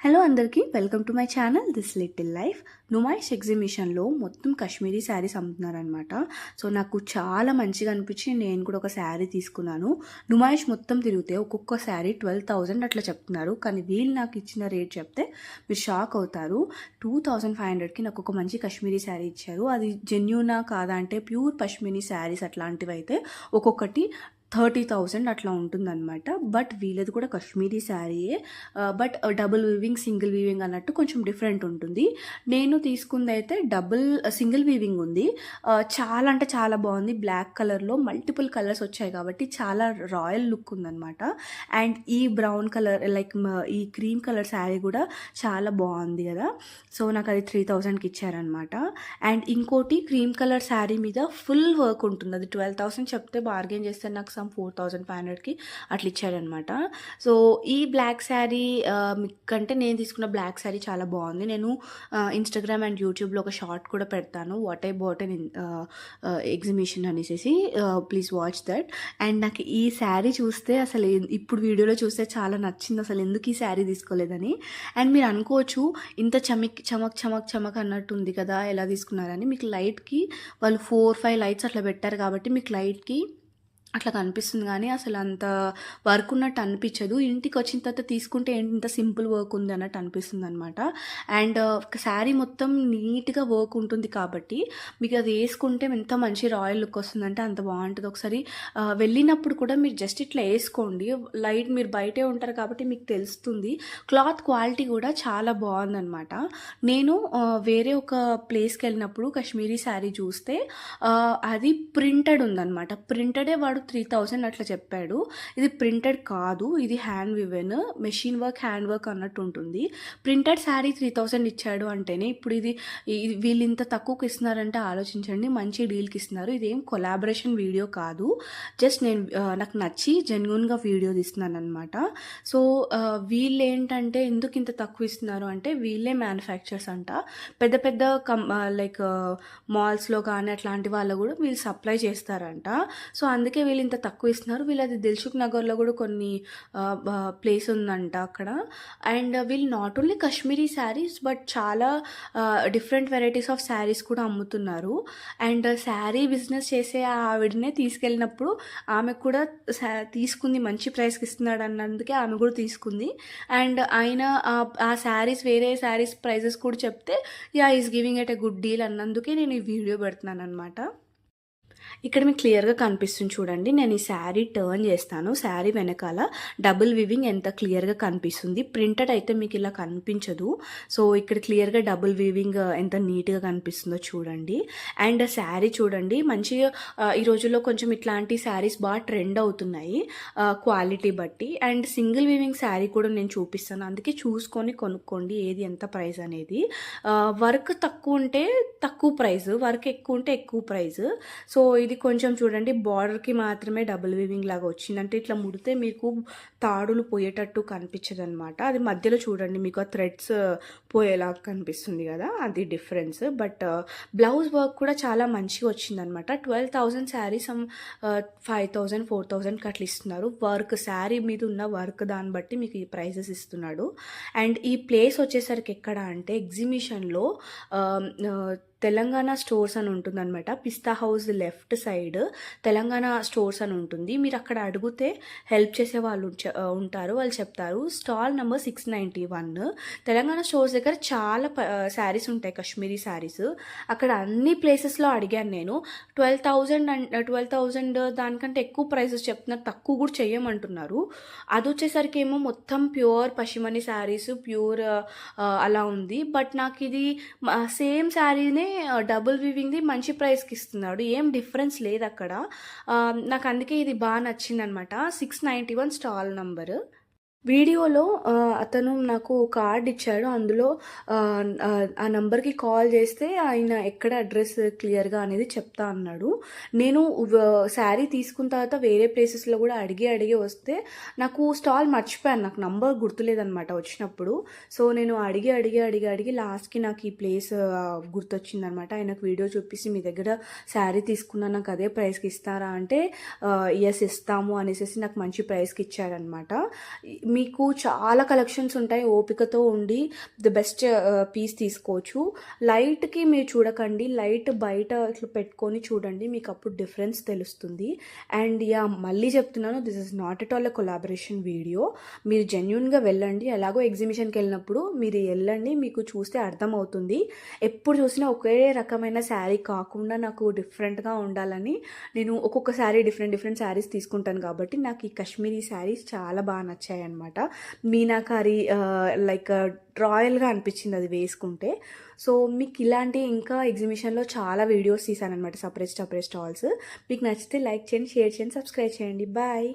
Hello అందరికీ welcome to my channel this little life Numaish ఎగ్జిబిషన్లో మొత్తం కాశ్మీరీ శారీస్ అమ్ముతున్నారనమాట సో నాకు చాలా మంచిగా అనిపించి నేను కూడా ఒక శారీ తీసుకున్నాను. నుమాయిష్ మొత్తం తిరిగితే ఒక్కొక్క శారీ ట్వెల్వ్ థౌజండ్ అట్లా చెప్తున్నారు. కానీ వీళ్ళు నాకు ఇచ్చిన రేట్ చెప్తే మీరు షాక్ అవుతారు. టూ థౌజండ్ ఫైవ్ హండ్రెడ్కి నాకు ఒక మంచి కాశ్మీరీ శారీ ఇచ్చారు. అది జెన్యునా కాదా అంటే ప్యూర్ పష్మినీ శారీస్ అట్లాంటివి అయితే ఒక్కొక్కటి థర్టీ థౌజండ్ అట్లా ఉంటుందన్నమాట. బట్ వీళ్ళది కూడా Kashmiri శారీయే. But double weaving single weaving అన్నట్టు కొంచెం డిఫరెంట్ ఉంటుంది. నేను తీసుకుంది అయితే డబుల్ సింగిల్ వీవింగ్ ఉంది. చాలా అంటే చాలా బాగుంది. బ్లాక్ కలర్లో మల్టిపుల్ కలర్స్ వచ్చాయి కాబట్టి చాలా రాయల్ లుక్ ఉందన్నమాట. అండ్ ఈ బ్రౌన్ కలర్ లైక్ ఈ క్రీమ్ కలర్ శారీ కూడా చాలా బాగుంది కదా. సో నాకు అది త్రీ థౌజండ్కి ఇచ్చారనమాట అండ్ ఇంకోటి క్రీమ్ కలర్ శారీ మీద ఫుల్ వర్క్ ఉంటుంది. అది ట్వెల్వ్ థౌసండ్ చెప్తే బార్గెన్ చేస్తే నాకు సమ్ ఫోర్ థౌజండ్ ఫైవ్ హండ్రెడ్కి అట్లా ఇచ్చాడనమాట సో ఈ బ్లాక్ శారీ కంటే నేను తీసుకున్న బ్లాక్ శారీ చాలా బాగుంది. నేను ఇన్స్టాగ్రామ్ అండ్ యూట్యూబ్లో ఒక షార్ట్ కూడా పెడతాను. What I bought on exhibition అనేసి ప్లీజ్ వాచ్ దట్ అండ్ నాకు ఈ శారీ చూస్తే అసలు ఇప్పుడు వీడియోలో చూస్తే చాలా నచ్చింది. అసలు ఎందుకు ఈ శారీ తీసుకోలేదని. అండ్ మీరు అనుకోవచ్చు ఇంత చమిక్ చమక్ చమక్ చమక్ అన్నట్టు ఉంది కదా ఎలా తీసుకున్నారని. మీకు లైట్కి వాళ్ళు ఫోర్ ఫైవ్ లైట్స్ అట్లా పెట్టారు కాబట్టి మీకు లైట్కి అట్లా కనిపిస్తుంది కానీ అసలు అంత వర్క్ ఉన్నట్టు అనిపించదు. ఇంటికి వచ్చిన తర్వాత తీసుకుంటే ఏంటి ఇంత సింపుల్ వర్క్ ఉంది అన్నట్టు అనిపిస్తుంది అనమాట అండ్ శారీ మొత్తం నీట్గా వర్క్ ఉంటుంది కాబట్టి మీకు అది వేసుకుంటే ఎంత మంచి రాయల్ లుక్ వస్తుందంటే అంత బాగుంటుంది. ఒకసారి వెళ్ళినప్పుడు కూడా మీరు జస్ట్ ఇట్లా వేసుకోండి. లైట్ మీరు బయటే ఉంటారు కాబట్టి మీకు తెలుస్తుంది. క్లాత్ క్వాలిటీ కూడా చాలా బాగుందన్నమాట. నేను వేరే ఒక ప్లేస్కి వెళ్ళినప్పుడు కాశ్మీరీ శారీ చూస్తే అది ప్రింటెడ్ ఉందన్నమాట. ప్రింటెడే వాడు త్రీ థౌజండ్ అట్లా చెప్పాడు. ఇది ప్రింటెడ్ కాదు ఇది hand woven machine work hand work అన్నట్టు ఉంటుంది. ప్రింటెడ్ శారీ త్రీ థౌజండ్ ఇచ్చాడు అంటేనే ఇప్పుడు ఇది వీళ్ళు ఇంత తక్కువకి ఇస్తున్నారంటే ఆలోచించండి మంచి డీల్కి ఇస్తున్నారు. ఇదేం కొలాబరేషన్ వీడియో కాదు. జస్ట్ నేను నాకు నచ్చి జెన్యున్గా వీడియో తీస్తున్నాను అనమాట సో వీళ్ళు ఏంటంటే ఎందుకు ఇంత తక్కువ ఇస్తున్నారు అంటే వీళ్ళే మ్యానుఫ్యాక్చర్స్ అంట. పెద్ద పెద్ద కం లైక్ మాల్స్లో కానీ అట్లాంటి వాళ్ళు కూడా వీళ్ళు సప్లై చేస్తారంట. సో అందుకే వీళ్ళు ఇంత తక్కువ ఇస్తున్నారు. వీళ్ళది దిల్సుఖ్ నగర్లో కూడా కొన్ని ప్లేస్ ఉందంట అక్కడ. అండ్ వీళ్ళు not only Kashmiri saris but చాలా డిఫరెంట్ వెరైటీస్ ఆఫ్ శారీస్ కూడా అమ్ముతున్నారు. అండ్ శారీ బిజినెస్ చేసే ఆవిడనే తీసుకెళ్ళినప్పుడు ఆమె కూడా తీసుకుంది మంచి ప్రైస్కి ఇస్తున్నాడు అన్నందుకే ఆమె కూడా తీసుకుంది. అండ్ ఆయన ఆ- ఆ శారీస్ వేరే శారీస్ ప్రైజెస్ కూడా చెప్తే ya is giving at a good deal అన్నందుకే నేను ఈ వీడియో పెడుతున్నాను అనమాట ఇక్కడ మీకు క్లియర్గా కనిపిస్తుంది చూడండి. నేను ఈ శారీ టర్న్ చేస్తాను. శారీ వెనకాల డబుల్ వివింగ్ ఎంత క్లియర్గా కనిపిస్తుంది. ప్రింటెడ్ అయితే మీకు ఇలా కనిపించదు. సో ఇక్కడ క్లియర్గా డబుల్ వివింగ్ ఎంత నీట్గా కనిపిస్తుందో చూడండి. అండ్ శారీ చూడండి. మంచిగా ఈ రోజుల్లో కొంచెం ఇట్లాంటి శారీస్ బాగా ట్రెండ్ అవుతున్నాయి క్వాలిటీ బట్టి. అండ్ సింగిల్ వివింగ్ శారీ కూడా నేను చూపిస్తాను. అందుకే చూసుకొని కొనుక్కోండి ఏది ఎంత ప్రైస్ అనేది. వర్క్ తక్కువ ఉంటే తక్కువ ప్రైస్ వర్క్ ఎక్కువ ఉంటే ఎక్కువ ప్రైస్. సో ఇది కొంచెం చూడండి బార్డర్కి మాత్రమే డబుల్ వీవింగ్ లాగా వచ్చిందంటే ఇట్లా ముడితే మీకు తాడులు పోయేటట్టు కనిపించదు అనమాట అది మధ్యలో చూడండి మీకు ఆ థ్రెడ్స్ పోయేలాగా కనిపిస్తుంది కదా అది డిఫరెన్స్ బట్ బ్లౌజ్ వర్క్ కూడా చాలా మంచిగా వచ్చిందనమాట twelve thousand sari some five thousand four థౌజండ్కి అట్లా ఇస్తున్నారు. వర్క్ శారీ మీద ఉన్న వర్క్ దాన్ని బట్టి మీకు ఈ ప్రైజెస్ ఇస్తున్నాడు. అండ్ ఈ ప్లేస్ వచ్చేసరికి ఎక్కడ అంటే ఎగ్జిబిషన్లో తెలంగాణ స్టోర్స్ అని ఉంటుందన్నమాట. Pista house left side Telangana stores అని ఉంటుంది. మీరు అక్కడ అడిగితే హెల్ప్ చేసే వాళ్ళు ఉంటారు. వాళ్ళు చెప్తారు. Stall number six ninety one. Telangana stores దగ్గర చాలా శారీస్ ఉంటాయి. కాశ్మీరీ శారీస్. అక్కడ అన్ని ప్లేసెస్లో అడిగాను నేను. Twelve thousand and twelve thousand దానికంటే ఎక్కువ ప్రైసెస్ చెప్తున్నారు తక్కువ కూడా చేయమంటున్నారు అది వచ్చేసరికి ఏమో మొత్తం ప్యూర్ పశ్చిమని శారీస్ ప్యూర్ అలా ఉంది. బట్ నాకు ఇది సేమ్ శారీనే డబుల్ వివింగ్ది మంచి ప్రైస్కి ఇస్తున్నాడు. ఏం డిఫరెన్స్ లేదు అక్కడ నాకు అందుకే ఇది బాగా నచ్చిందనమాట six ninety one stall number వీడియోలో అతను నాకు కార్డ్ ఇచ్చాడు. అందులో ఆ, నంబర్కి కాల్ చేస్తే ఆయన ఎక్కడ అడ్రస్ క్లియర్గా అనేది చెప్తా అన్నాడు. నేను శారీ తీసుకున్న తర్వాత వేరే ప్లేసెస్లో కూడా అడిగి అడిగి వస్తే నాకు స్టాల్ మర్చిపోయాను. నాకు నంబర్ గుర్తులేదనమాట వచ్చినప్పుడు. సో నేను అడిగి అడిగి అడిగి అడిగి లాస్ట్కి నాకు ఈ ప్లేస్ గుర్తొచ్చిందనమాట ఆయనకు వీడియో చూపిస్తే మీ దగ్గర శారీ తీసుకున్నా నాకు అదే ప్రైస్కి ఇస్తారా? అంటే ఎస్ ఇస్తాము అనేసి నాకు మంచి ప్రైస్కి ఇచ్చారనమాట మీకు చాలా కలెక్షన్స్ ఉంటాయి. ఓపికతో ఉండి ది బెస్ట్ పీస్ తీసుకోవచ్చు. లైట్కి మీరు చూడకండి. లైట్ బయట ఇట్లా పెట్టుకొని చూడండి. మీకు అప్పుడు డిఫరెన్స్ తెలుస్తుంది. అండ్ యా మళ్ళీ చెప్తున్నాను this is not at all a collaboration video మీరు జెన్యున్గా వెళ్ళండి. ఎలాగో ఎగ్జిబిషన్కి వెళ్ళినప్పుడు మీరు వెళ్ళండి. మీకు చూస్తే అర్థమవుతుంది. ఎప్పుడు చూసినా ఒకే రకమైన శారీ కాకుండా నాకు డిఫరెంట్గా ఉండాలని నేను ఒక్కొక్క శారీ డిఫరెంట్ డిఫరెంట్ శారీస్ తీసుకుంటాను కాబట్టి నాకు ఈ కాశ్మీరీ శారీస్ చాలా బాగా నచ్చాయి అనమాట. మీనాకారి లైక్ రాయల్గా అనిపించింది అది వేసుకుంటే. సో మీకు ఇలాంటి ఇంకా ఎగ్జిబిషన్లో చాలా వీడియోస్ తీసాను అనమాట సపరేట్ సపరేట్ స్టాల్స్. మీకు నచ్చితే లైక్ చేయండి షేర్ చేయండి సబ్స్క్రైబ్ చేయండి. బాయ్.